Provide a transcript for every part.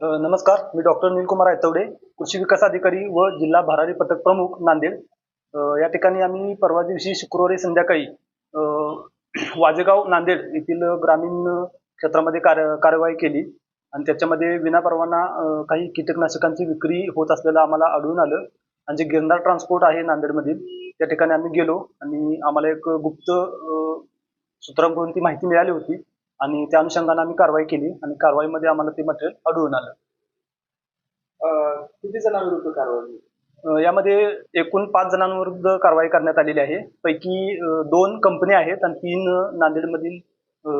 नमस्कार. मी डॉक्टर नीलकुमार आयतवडे कृषी विकास अधिकारी व जिल्हा भरारी पथक प्रमुख नांदेड. या ठिकाणी आम्ही परवा दिवशी शुक्रवारी संध्याकाळी वाजेगाव नांदेड येथील ग्रामीण क्षेत्रामध्ये कार्य कार्यवाही केली. आणि त्याच्यामध्ये विनापरवाना काही कीटकनाशकांची विक्री होत असलेलं आम्हाला आढळून आलं. आणि जे गिरनार ट्रान्सपोर्ट आहे नांदेडमधील त्या ठिकाणी आम्ही गेलो. आणि आम्हाला एक गुप्त सूत्रांकडून ती माहिती मिळाली होती. आणि त्या अनुषंगाने आम्ही कारवाई केली आणि कारवाईमध्ये आम्हाला ते मटेरियल आढळून आलं. अं, किती जणांविरुद्ध कारवाई झाली? अ, यामध्ये एकूण पाच जणांविरुद्ध कारवाई करण्यात आलेली आहे. पैकी अ, दोन कंपनी आहेत आणि तीन अ, नांदेडमधील अ,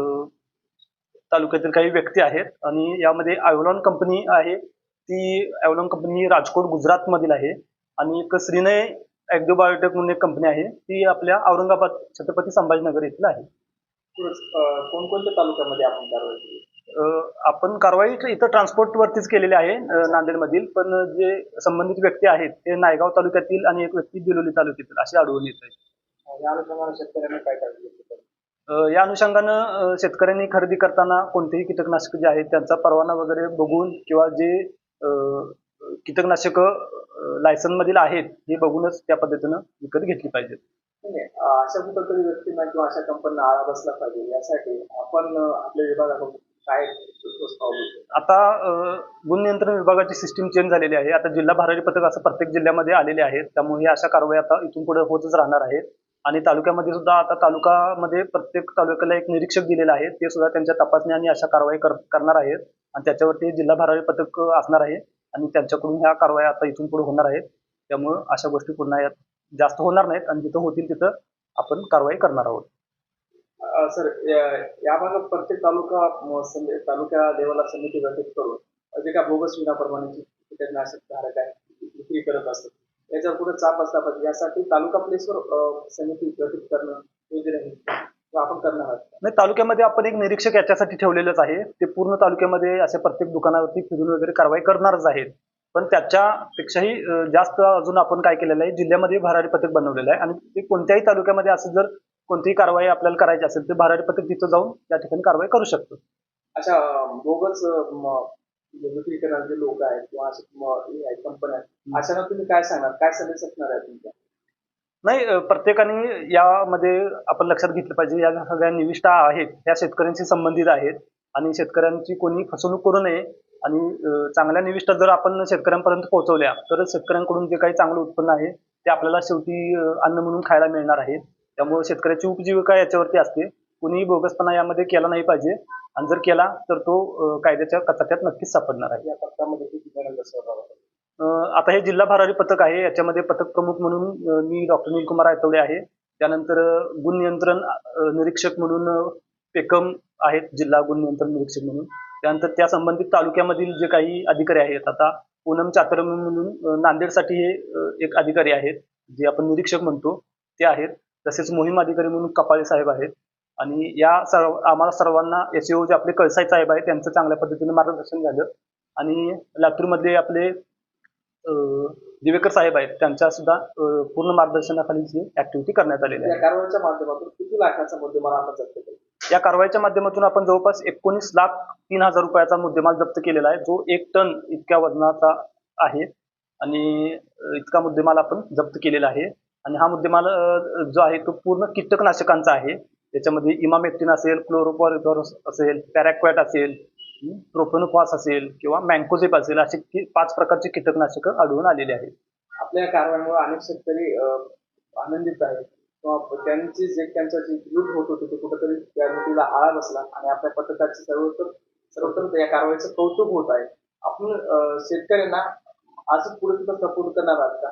तालुक्यातील काही व्यक्ती आहेत. आणि यामध्ये ॲव्हलॉन कंपनी आहे. ती ॲव्हलॉन कंपनी ही राजकोट गुजरातमधील आहे. आणि एक श्रीनय ॲग्रो बायोटेक म्हणून एक कंपनी आहे. ती आपल्या औरंगाबाद छत्रपती संभाजीनगर येथील आहे. कोणकोणत्या तालुक्यामध्ये आपण कारवाई केली? आपण कारवाई इथं ट्रान्सपोर्टवरतीच केलेली आहे नांदेडमधील. पण जे संबंधित व्यक्ती आहेत ते नायगाव तालुक्यातील आणि एक व्यक्ती बिलोली तालुक्यातील असे आढळून येत आहेत अं, या अनुषंगाने शेतकऱ्यांनी काय काळजी या अनुषंगानं शेतकऱ्यांनी खरेदी करताना कोणतेही कीटकनाशक जे आहेत त्यांचा परवाना वगैरे बघून किंवा जे कीटकनाशक लायसन मधील आहेत हे बघूनच त्या पद्धतीनं विकत घेतली पाहिजेत. अशा कुठंतरी व्यक्तींना किंवा अशा कंपन्यांना आळा बसला पाहिजे. यासाठी आपण आपल्या विभागाकडून काय आता गुण नियंत्रण विभागाची सिस्टीम चेंज झालेली आहे. आता जिल्हा भरारी पथक असं प्रत्येक जिल्ह्यामध्ये आलेले आहेत. त्यामुळे हे अशा कारवाई आता इथून पुढे होतच राहणार आहेत. आणि तालुक्यामध्ये सुद्धा आता तालुकामध्ये प्रत्येक तालुक्याला एक निरीक्षक दिलेला आहे. ते सुद्धा त्यांच्या तपासणी आणि अशा कारवाई कर- करणार आहेत. आणि त्याच्यावरती जिल्हा भरारी पथक असणार आहे. आणि त्यांच्याकडून ह्या कारवाई आता इथून पुढे होणार आहेत. त्यामुळं अशा गोष्टी पुन्हा यात जास्त होणार नाहीत. आणि जिथं होतील तिथं आपण कारवाई करणार आहोत. सर या- याबाबत प्रत्येक तालुका तालुका लेवलला समिती गठीत करून जे काय बोगस विनाप्रमाणे कीटकनाशक धारक आहे विक्री करत असतात याच्यावर कुठे चाप असला पाहिजे यासाठी तालुका प्लेसवर समिती गठीत करणं योग्य नाही आपण करणार आहोत. नाही तालुक्यामध्ये आपण एक निरीक्षक याच्यासाठी ठेवलेलंच आहे ते पूर्ण तालुक्यामध्ये अशा प्रत्येक दुकानावरती फिरून वगैरे कारवाई करणारच आहेत. पण त्याच्यापेक्षाही जास्त अजून आपण काय केलेलं आहे जिल्ह्यामध्ये भरारी पथक बनवलेलं आहे. आणि ते कोणत्याही तालुक्यामध्ये असं जर कोणतीही कारवाई आपल्याला करायची असेल तर भरारी पथक तिथं जाऊन त्या ठिकाणी कारवाई करू शकतो. अशा अं, बोगस करणारे लोक आहेत किंवा असे कंपन्या अशांना तुम्ही काय सांगणार काय संदेश असणार आहे तुमच्या? नाही प्रत्येकाने यामध्ये आपण लक्षात घेतलं पाहिजे या सगळ्या निविष्ठा आहेत त्या शेतकऱ्यांशी संबंधित आहेत. आणि शेतकऱ्यांची कोणी फसवणूक करू नये आणि चांगल्या निविष्ठा जर आपण शेतकऱ्यांपर्यंत पोहोचवल्या तर शेतकऱ्यांकडून जे काही चांगलं उत्पन्न आहे ते आपल्याला शेवटी अन्न म्हणून खायला मिळणार आहे. त्यामुळे शेतकऱ्याची उपजीविका याच्यावरती असते. कुणीही बोगसपणा यामध्ये केला नाही पाहिजे. आणि जर केला तर तो कायद्याच्या कचाट्यात नक्कीच सापडणार आहे. या आता हे जिल्हा भरारी पथक आहे. याच्यामध्ये पथक प्रमुख म्हणून मी डॉक्टर नीलकुमार आयतवडे आहे. त्यानंतर गुण नियंत्रण निरीक्षक म्हणून पेकम आहेत. जिल्हा गुण नियंत्रण निरीक्षक म्हणून. त्यानंतर त्या संबंधित तालुक्यामधील जे काही अधिकारी आहेत आता पूनम चातरम म्हणून नांदेडसाठी हे एक अधिकारी आहेत जे आपण निरीक्षक म्हणतो ते आहेत. तसेच मोहीम अधिकारी म्हणून कपाळे साहेब आहेत. आणि या सर्व आम्हाला सर्वांना एस जे आपले कळसाई साहेब आहेत त्यांचं चांगल्या पद्धतीने मार्गदर्शन झालं. आणि लातूरमधले आपले दिवेकर साहेब आहेत त्यांच्या सुद्धा पूर्ण मार्गदर्शनाखाली जी ऍक्टिव्हिटी करण्यात आलेली आहे. या कारवाईच्या माध्यमातून किती लाखाचा मुद्देमाल आता जप्त या कारवाईच्या माध्यमातून आपण जवळपास एकोणीस लाख तीन हजार रुपयाचा मुद्देमाल जप्त केलेला आहे. जो एक टन इतक्या वजनाचा आहे आणि इतका मुद्देमाल आपण जप्त केलेला आहे. आणि हा मुद्देमाल जो आहे तो पूर्ण कीटकनाशकांचा आहे. त्याच्यामध्ये इमामेक्टिन असेल क्लोरोपॉरिफॉरस असेल पॅरॅक्वॅट असेल प्रोपेनोफॉस असेल किंवा मँकोझेप असेल असे पाच प्रकारचे कीटकनाशकं आढळून आलेले आहेत. आपल्या कारवाईमुळे अनेक शेतकरी आनंदित आहेत. त्यांचे जे त्यांचा जे युद्ध होत होते ते कुठेतरी त्या लुटीला आळा बसला आणि आपल्या पथकाची सर्वत्र सर्वोत्तम या कारवाईचं कौतुक होत आहे. आपण शेतकऱ्यांना आज पुढे सुद्धा सपोर्ट करणार आहात का?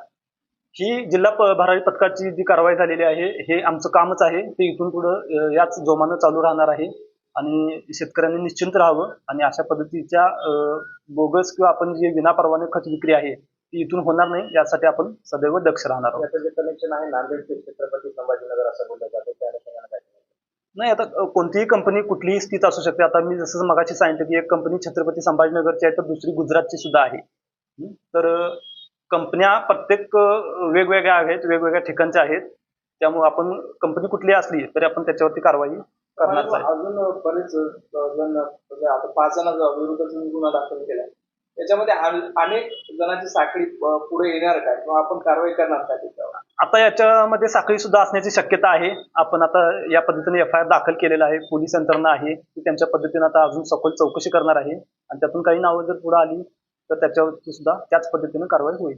ही जिल्हा प- भरारी पथकाची जी कारवाई झालेली आहे हे आमचं कामच आहे. ते इथून पुढं याच जोमानं चालू राहणार आहे आणि शेतकऱ्यांनी निश्चिंत राहावं आणि अशा पद्धतीच्या बोगस किंवा आपण जी विनापरवाने खत विक्री आहे ती इथून होणार नाही यासाठी आपण सदैव दक्ष राहणार आहोत. याचं जे कनेक्शन आहे नांदेड ते छत्रपती संभाजीनगर असं बोललं जातं त्या अनुषंगाने काय? नाही आता कोणतीही कंपनी कुठलीही स्थित असू शकते. आता मी जसं मगाशी सांगितलं की एक कंपनी छत्रपती संभाजीनगरची आहे तर दुसरी गुजरातची सुद्धा आहे? तर कंपन्या प्रत्येक वेगवेगळ्या आहेत वेगवेगळ्या ठिकाणच्या आहेत. त्यामुळे आपण कंपनी कुठली असली तरी आपण त्याच्यावरती कारवाई करणारच आहे. अजून बरेच जण म्हणजे आता पाच जण विरुद्ध गुन्हा दाखल केला. याच्यामध्ये अनेक जणांची साखळी पुढे येणार का? किंवा आपण कारवाई करणार का त्याच्यावर? आता याच्यामध्ये साखळी सुद्धा असण्याची शक्यता आहे. आपण आता या पद्धतीने एफ आय आर दाखल केलेला आहे. पोलीस यंत्रणा आहे. ती त्यांच्या पद्धतीने आता अजून सखोल चौकशी करणार आहे. आणि त्यातून काही नावं जर पुढे आली तर त्याच्यावरती सुद्धा त्याच पद्धतीने कारवाई होईल.